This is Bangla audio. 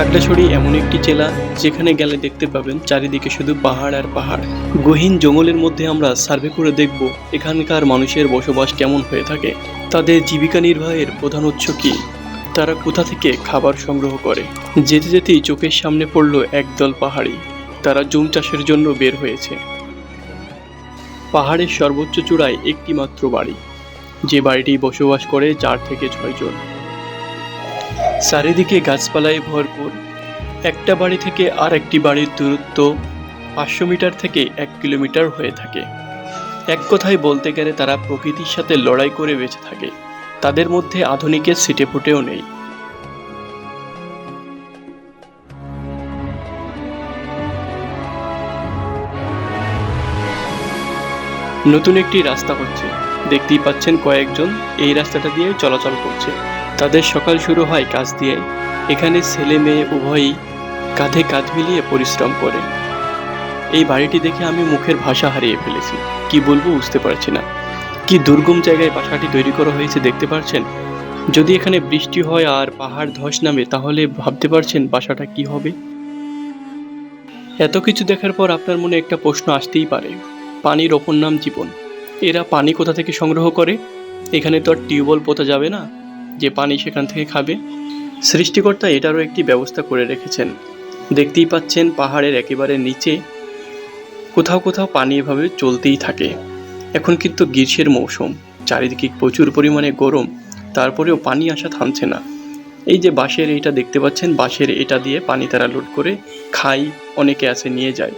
খাগড়াছড়ি এমন একটি জেলা যেখানে গেলে দেখতে পাবেন চারিদিকে শুধু পাহাড় আর পাহাড়। গহীন জঙ্গলের মধ্যে আমরা সার্ভে করে দেখব এখানকার মানুষের বসবাস কেমন হয়ে থাকে, তাদের জীবিকা নির্বাহের প্রধান উৎস কী, তারা কোথা থেকে খাবার সংগ্রহ করে। যেতে যেতেই চোখের সামনে পড়ল একদল পাহাড়ি, তারা জুম চাষের জন্য বের হয়েছে। পাহাড়ের সর্বোচ্চ চূড়ায় একটি মাত্র বাড়ি, যে বাড়িটি বসবাস করে চার থেকে ছয় জন। চারিদিকে গাছপালায় ভরপুর। একটা বাড়ি থেকে আর একটি বাড়ির দূরত্ব পাঁচশো মিটার থেকে এক কিলোমিটার হয়ে থাকে। এক কথায় বলতে গেলে তারা প্রকৃতির সাথে লড়াই করে বেঁচে থাকে। তাদের মধ্যে আধুনিকের সিটে ফুটেও নেই। নতুন একটি রাস্তা হচ্ছে। দেখতেই পাচ্ছেন কয়েকজন এই রাস্তাটা দিয়ে চলাচল করছে। তাদের সকাল শুরু হয় কাজ দিয়ে। এখানে ছেলে মেয়ে উভয়ই কাঁধে কাঁধ মিলিয়ে পরিশ্রম করে। এই বাড়িটি দেখে আমি মুখের ভাষা হারিয়ে ফেলেছি। কি বলব বুঝতে পারছি না। কি দুর্গম জায়গায় বাসাটি তৈরি করা হয়েছে দেখতে পারছেন? যদি এখানে বৃষ্টি হয় আর পাহাড় ধস নামে, তাহলে ভাবতে পারছেন বাসাটা কি হবে? এত কিছু দেখার পর আপনার মনে একটা প্রশ্ন আসতেই পারে। পানির অপর নাম জীবন। এরা পানি কোথা থেকে সংগ্রহ করে? এখানে তো আর টিউবওয়েল পোতা যাবে না। যে পানি সেখান থেকে খাবে। সৃষ্টিকর্তা এটারও একটি ব্যবস্থা করে রেখেছেন। দেখতেই পাচ্ছেন পাহাড়ের একেবারে নিচে কোথাও কোথাও পানি এভাবে চলতেই থাকে। এখন কিন্তু গ্রীষ্মের মৌসুম। চারিদিকে প্রচুর পরিমাণে গরম। তারপরেও পানি আসা থামছে না। এই যে বাঁশের এটা দেখতে পাচ্ছেন, বাঁশের এটা দিয়ে পানি তারা লোড করে খাই অনেকে আছে নিয়ে যায়।